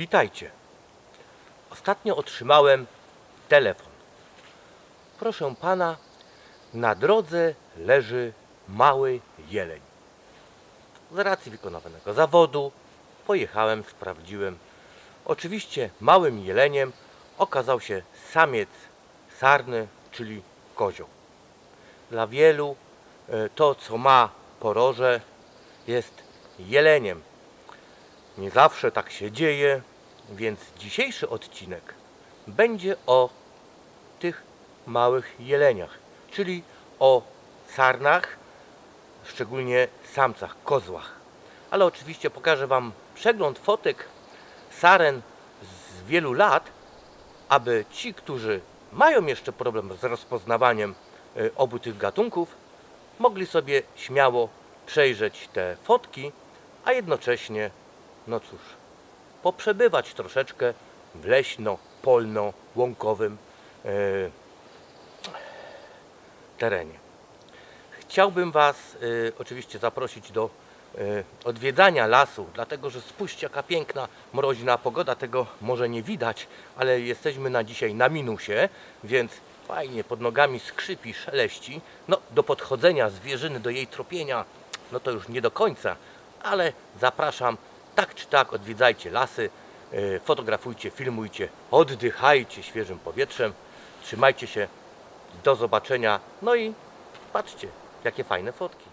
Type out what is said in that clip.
Witajcie. Ostatnio otrzymałem telefon. Proszę pana, na drodze leży mały jeleń. Z racji wykonywanego zawodu pojechałem, sprawdziłem. Oczywiście małym jeleniem okazał się samiec sarny, czyli kozioł. Dla wielu e, to, co ma poroże, jest jeleniem. Nie zawsze tak się dzieje, więc dzisiejszy odcinek będzie o tych małych jeleniach, czyli o sarnach, szczególnie samcach, kozłach. Ale oczywiście pokażę Wam przegląd fotek saren z wielu lat, aby ci, którzy mają jeszcze problem z rozpoznawaniem y, obu tych gatunków, mogli sobie śmiało przejrzeć te fotki, a jednocześnie, no cóż, poprzebywać troszeczkę w leśno-polno-łąkowym y, terenie. Chciałbym Was y, oczywiście zaprosić do y, odwiedzania lasu, dlatego że spójrzcie jaka piękna mroźna pogoda, tego może nie widać, ale jesteśmy na dzisiaj na minusie, więc fajnie pod nogami skrzypi, szeleści. No do podchodzenia zwierzyny, do jej tropienia, no to już nie do końca, ale zapraszam, tak czy tak odwiedzajcie lasy, y, fotografujcie, filmujcie, oddychajcie świeżym powietrzem, trzymajcie się, do zobaczenia, no i patrzcie, jakie fajne fotki.